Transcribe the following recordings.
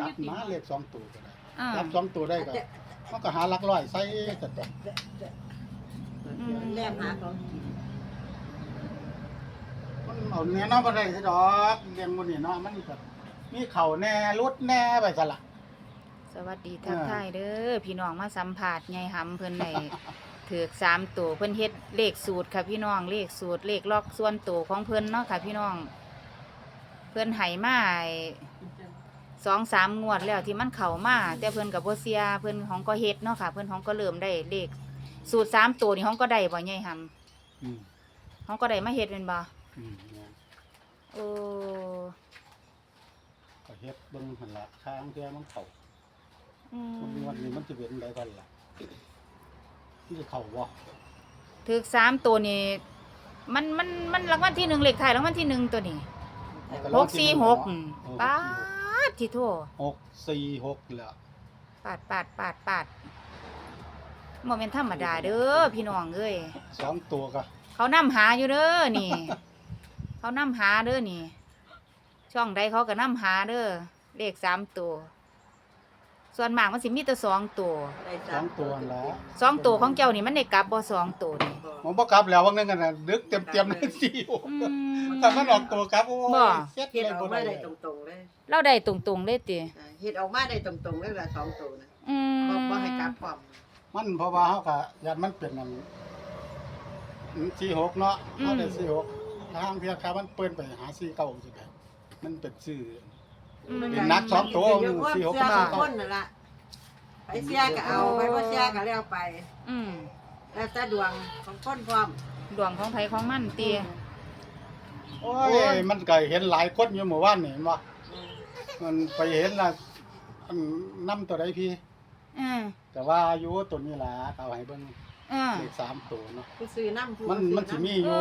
จับมาเลขสองตัวก็ได้อ่าจับสองตัวได้ก็มันก็หาหลักร้อยใส่แต่แต่แลมหาของกินมันเอาเนื้อเนาะบ่ได้สิดอกเลี้ยงมันนี่เนาะมันก็มีเข่าแน่รุดแน่ไปซะละ สวัสดีทักอ่าทายเด้อพี่น้องมาสัมผัสไงหำเพิ่นได้ถือกสามตัวเพิ่นเฮ็ดเลขสูตรค่ะพี่น้องเลขสูตรเลขล็อกส่วนตัวของเพิ่นเนาะค่ะพี่น้อง เพิ่นให้มา สองสามงวดแล้วที่มันเข้ามาแต่เพิ่นกับบ่เสียเพิ่นของก็เฮ็ดเนาะค่ะ เพิ่นของก็เริ่มได้เลข สูตรสามตัวนี่ของก็ได้บ่ไงหอืมำของก็ได้มาเฮ็ดเป็นบ่อืมเนี่ยโอ้ก็เฮ็ดเบิ่งหั่นล่ะค้างเทื่อมันเข้าอืมมันวันนี้มันจะเป็นได้ก่อนล่ะมันจะเข้าบ่ถือกสามตัวนี่มันมันมันรางวัลที่หนึ่งเลขท้ายรางวัลที่หนึ่งตัวนี้หกสี่หกอืมปาด ที่โทหกสี่หกแหละปาดปาดปาดปาดโมเมนธรรมดาเด้อพี่น้องเอ้ยสองตัวก็เขานำหาอยู่เด้อนี่ เขานำหาเด้อนี่ ช่องใดเขาก็นำหาเด้อเลขสามตัว ส่วนมากมันสิมีแต่สองตัวได้สองตัวนั่นแหละสองตัวของเจ้านี่มันได้กลับบ่สองตัวนี่ผมบ่กลับแล้วว่างั้นกันน่ะดึกเต็มๆเลยสี่หกอืม ถ้ามันออกตัวกลับโอ้บ่ยเฮ็ดเฮ็ดเลยออบ่กมาได้ได้ตรงๆ เลยเราได้ตรงๆเลยติอ่าเฮ็ดออกมาได้ตรงๆเลยละสองตัวนะอืมบ่บ่ให้กลับพร้อมมันเพราะว่าเฮาก็ยันมันเป็นอันสี่หกเนาะเฮาได้สี่หกทางเพียครับมันเปิ้นไปหาสี่เก้าสิได้มันเป็นชื่อ อืม เป็นนักสองตัวเดี๋ยวความสี่หกเสื้อก็ขสี่องเก้าคนนั่นล่ะไปเสียก็เอาไปบ่เสียก็แล้วไป อืมแล้วแต่ดวงของคนพร้อมดวงของไผของมันเตียโอ้ยมันก็เห็นหลายคนอยู่เมื่อวานนี่เห็นบ่อื มมันไปเห็นล่ะมันนํตัวใดพี่ อืมแต่ว่าอยู่ตัวนี้ล่ะเอาให้เบิ่งอืมเลขสามตัวเนาะผู้ซื้อน้ำผู้มันมันสิมีอโอ้ยู่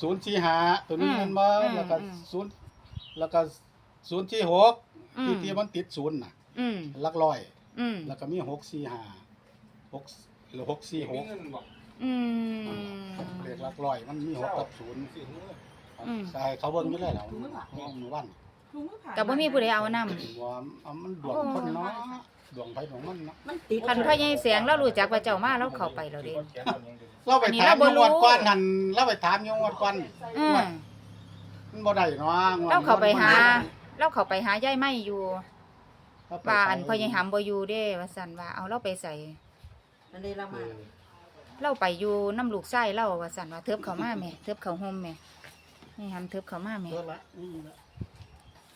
ศูนย์สี่ห้าตัวนี้อืมมันบ่อืมแล้วก็อืม ศูนย์แล้วก็ศูนย์ที่หกอืมที่ที่มันติดศูนย์น่ะอืมหลักร้อย อืมแล้วก็มีหกสี่ห้าหกหรือหกสี่หกอืม เลขหลักร้อย มันมีหกกับศูนย์อืม ใช่เขาเบิ่งอยู่แล้วล่ะห้องมือวัน ก็บ่มีผู้ใดเอานำว่าเอามันดวงคนเนาะดวงไผดวงมันเนาะมันติดคันพ่อใหญ่แสงเรารู้จักว่าเจ้ามาเราเข้าไปแล้วเด้ เราไปอันนี้ถามเราบ่ยงรู้วดก่อนนั่นเราไปถามยงวดก่อนอืมมันบ่ได้เนาะงวดเราเข้าไปหามันเราเข้าไปหายายไม่อยู่เราไปว่าอันพ่อใหญ่หำบ่อยู่เด้ว่าซั่นว่าเอาเราไปใส่อันนี้ละเอมาอเราไปอยู่น้ำลูกไส้เราว่าซั่นว่าเทิบเข้ามาแม่เทิบเข้าห่มแม่นี่หำเทิบเข้ามาแม่เออละนี่ละ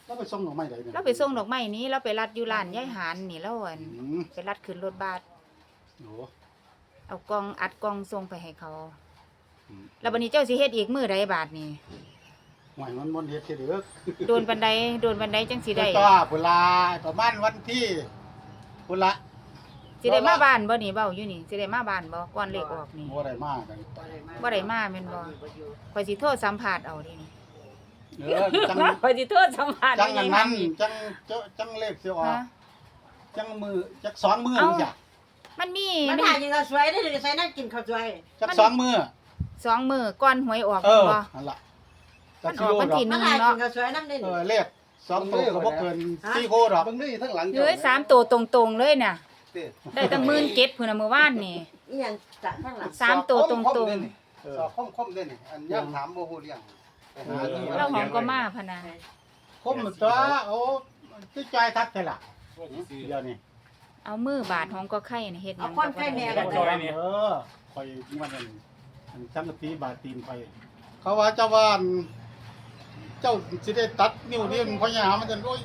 เราไปส่งดอกไม้ได้เนี่ยเราไปส่งดอกไม้นี้เราไปรัดอยู่ร้านยายหานนี่แล้วอันอืมไปรัดขึ้นรถบัสโอ้เอากล่องอัดกล่องส่งไปให้เขา อืมแล้วบัดนี้เจ้าสิเฮ็ดอีกมื้อใดบาทนี่หวยมันมันเฮ็ดสิเด้อโดนบันไดโดนบันไดจังสิได้ก็พุลาประมาณวันที่พุละสิได้มาบ้านบ่นี่เว้าอยู่นี่สิได้มาบ้านบ่ก่อนเลขออกนี่บ่ได้มากันบ่ได้มาแม่นบ่ข่อยสิโทรสัมภาษณ์เอาดินี่ เออจังข่อยสิโทรสัมภาษณ์จังอันนั้นนี่จังจังจังเลขสิออก ฮะจังมือจักสองมือเอ้านี่จ้ะมันมีมันมันหายังเราสวยได้เลยใส่นั่งกินข้าวสวยจักสองมือ สองมื้อก่อนหวยออกเออบ่ นั่นล่ะมันออกวันที่ดหมันหากินข้าวสวยนั่งได้เอนี่อเลขสองตัวก็บ่เกินสี่โคดอก เบิ่งนี่ทั้งหลังเฮ้ยสามตัวตรงๆเลยน่ะเด้อได้ตั้งหมื่นเจ็ดพุ่นน่ะมื้อวานนี่ อีหยังจะข้างหลัง สามตัวตรงเด้อนี่เออ สอบคมๆเด้อนี่อันย่างถามบ่ฮู้เรื่องไปหาดูๆ เราหอมก็มาพะนะคมตัวโอ้ที่ใจทักแท้ล่ะเดี๋ยวนี้เอามือบาดหอมก็ไข่นี่เฮ็ดหเอายังคนไข้แม่ก็กันบ่เลได้ยเออคอยมันนั่นอันจังกะตีบาดตีนไปเขาว่าเจ้าว่านเจ้าสิได้ตัดนิ้วนี่มันพยายามมันจะโอ้ย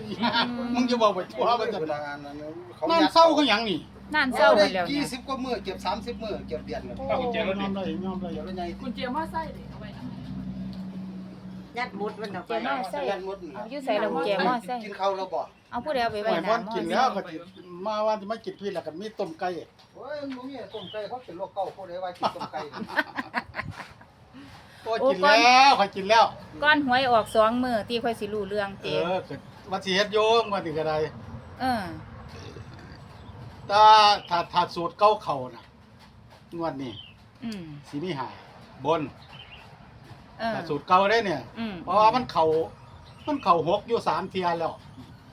มึงจะบอกไปทั่วมันจะเวลาอันนั้นเขานั่นเศร้าคือหยังนี่นั่นเศร้าไปแล้วยี่เนี่ยสิบกว่ามื้อเก็บ30มื้อเก็บเดือนแล้วเอากุญแจรถยอมได้ยอมได้เดี๋ยวแล้วใหญ่กุญแจมอไซค์ดิเอาไว้นะ ยัดมุดมันออกเจไปมอไซค์ยันหมดเอาอยู่ใส่แล้วกุญแจมอไซค์กินข้าวแล้วบ่เอาผู้ใดเอาไปไปไว้หพ่น้านมอกินไซแล้วค์ก็สิมาว่าจะมากินพี่แล้วก็มีต้มไก่โอ้ยบ่มีต้มไก่เพราะเป็นโรคเก่าผู้ใดว่ากินต้มไก่โอ้ยกินแล้วข่อยกินแล้วก้อนหวยออกสองมื้อตีค่อยสิรู้เรื่องเอเตอก็ว่าสิเฮ็ดโยงว่าสิก็ได้เออถ้าถ้าถ้าสูตรเก่าเข้าน่ะงวดนี้อืมสิมีหาบน เออถ้าสูตรเก่าได้เนี่ย อืมเพราะว่ามันเข้ามันเข้าหกอยู่สามเที่ยแล้วอ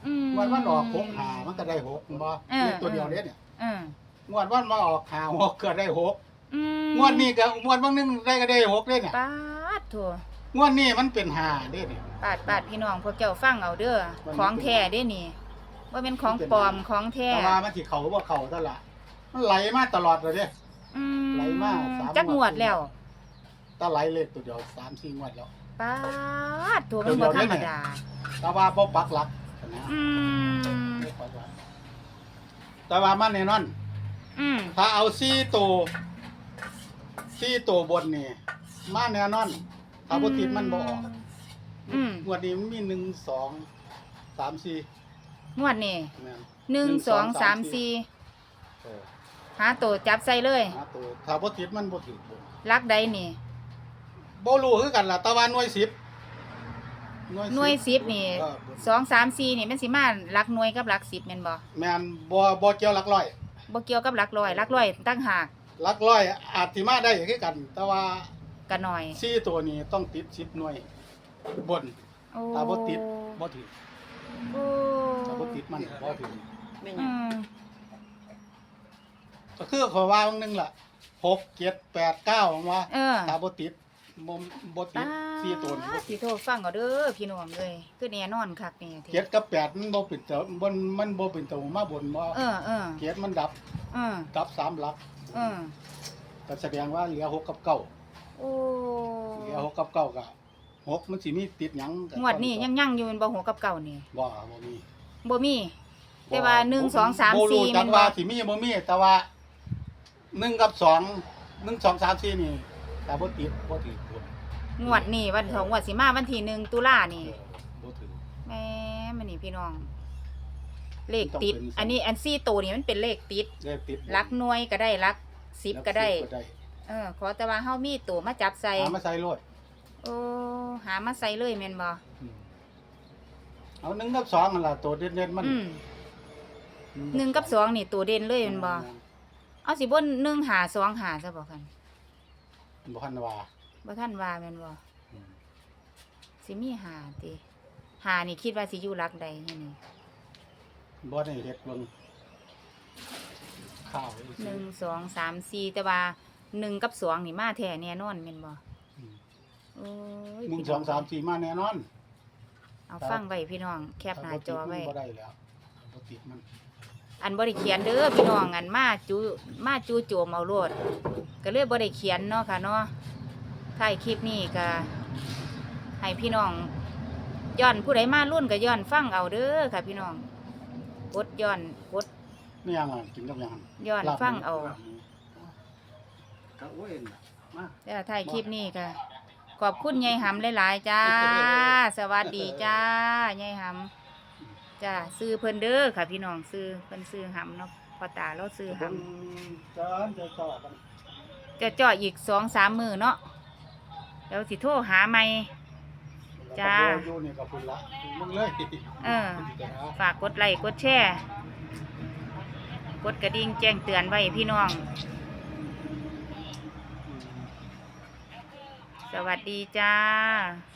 อืม งวดวันออกหกหามันก็ได้หกบ่เออเลขตัวเดียวเด้เนี่ยเอองวดวันมาออกหาหกก็ได้หกอืมงวดนี้ก็งวดบางนึงได้ก็ได้หกเด้เนี่ยปาดโถงวดนี้มันเป็นหาเด้เนี่ย ปาดปาดพี่น้องพวกเจ้าฟังเอาเด้อมัน ของแท้เด้นี่ว่าเป็นของปลอมของแท้แต่ว่ามันสิเขาบ่เขาตลอดมันไหลมาตลอดเลยเด้ อืมไหลมาสามจักงวดแล้ว ถ้าไหลเลขตัวเดียวสามสี่งวดแล้วปาดโถมันบ่ธรรมดา แต่ว่าบ่ปักหลักนะอืม บ่ปักหลักแต่ว่ามันแน่นอน อืม ถ้าเอาซี่ตัวซี่ตัวบนนี่มาแน่นอนถ้าบ่ติดมันบ่ออกอืม งวดนี้มันมีหนึ่งสองสามสี่งวดนี่แม่น หนึ่งสองสามสี่เออหาตัวจับใส่เลย หาตัวถ้าบ่ติดมันบ่ถือบ่ลักใดนี่ บ่รู้คือกันล่ะแต่ว่าหน่วยสิบหน่วยสิบนี่เออสองสามสี่นี่มันสิมาลักหน่วยกับลักสิบแม่นบ่แม่นบ่บ่เกี่ยวหลักร้อยบ่เกี่ยวกับลักร้อยลักร้อยตั้งหากหลักร้อยอาจสิมาได้คือกัน แต่ว่ากันหน่อยซี่ตัวนี้ต้องติด10หน่วยบน โอ้ถ้าบ่ติด บ่ถือโอ้ถ้าบ่ติดมันบ่ถือไม่หอืยังมก็คือขอยว่าบางนึงล่ะ6 7 8 9ว่าเออถ้าบ่ติด บ่บ่ติดซี่ตัวนี้บ่สิโทรฟังเอาเด้อพี่น้องเอ้ยคือแน่นอนคักนี่เจ็ดกับแปดมันบ่เป็นตัวมันมันบ่เป็นตัวมาบนบ่เออเออเจ็ดมันดับเออดับสามหลักเออก็แสดงว่าเหลือหกกับเก้าโอ้เหลือหกกับเก้าก็หกมันสิมีติดหยังก็งวดนี้ยังยังอยู่เป็นบ่หัวกับเก่านี่บ่บ่มีบ่มี แต่ว่าหนึ่งสองสามบ่รู้สี่จัแม่กนบ่ ว่าสิมีบ่มีแต่ว่าหนึ่งกับสองหนึ่งสองสามสี่นี่แต่บ่ติดบ่ถือบ่ งวดนี้วันสองงวดสิมาวันที่หนึ่งตุลานี่บ่ถือแหม่มันนี่พี่น้อง เลขต้องติดเป็นอันนี้อันซี่ตัวนี้มันเป็นเลขติดได้ติดลักหน่วยก็ได้ลักสิบก็ได้ก็ได้เออ ขอแต่ว่าเฮามีตัวมาจับใส่ หามาใส่รถโอ้หามาใส่เลยแม่นบ่อืมเอาหนึ่งกับสองนั่นล่ะตัวเด่นๆมันอืมหนึ่งกับสองนี่ตัวเด่นเลยแม่นบ่เอาสิบนหนึ่งหาสองหาซะบ่คันบ่คันว่า บ่ท่านว่าแม่นบ่อืมสิมีหาติหานี่คิดว่าสิอยู่หลักใดนี่นี่บ่ได้เฮ็ดเบิ่งข้าวไว้หซื้นึ่องสองสามสี่แต่ว่าหนึ่งกับสองนี่มาแท้แน่นอนแม่นบ่อืมโอ้ยหนึ่งพี่สองสามสี่มาแน่นอน เอาฟังไว้พี่น้อง แคปหน้าจอไว้บ่ได้แล้วบ่ติดมันอันบ่ได้เขียนเด้อพี่น้องอันมาจูมาจูโจมเอาโลดก็เลยบ่ได้เขียนเนาะค่ะเนาะ ท้ายคลิปนี้ก็ให้พี่น้องย้อนผู้ใดมารุ่นก็ย้อนฟังเอาเด้อค่ะ พี่น้องกดย้อนกดนี่ยังอะกินกับยังย้อนลาบหมูฟังเอาลบหมูก็โอ้ยน่ะมาแล้วท้ายคลิปนี้ก็ขอบคุณยายหำหลายๆจ้า สวัสดีจ้ายายหำจ้าซื้อเพิ่นเด้อค่ะ พี่น้องซื้อเพิ่นซื้อหำเนาะพอตาเราซื้อหำเบิ่งจานจะต่อกันจะเจาะอีกสองสามมือเนาะ เดี๋ยวสิโทรหาไม่ จ้าแล้วก็อยู่นี่ก็พุ่นละมึงเลยเออ ฝากกดไลค์กดแชร์กดกระดิ่งแจ้งเตือนไว้พี่น้อง สวัสดีจ้าส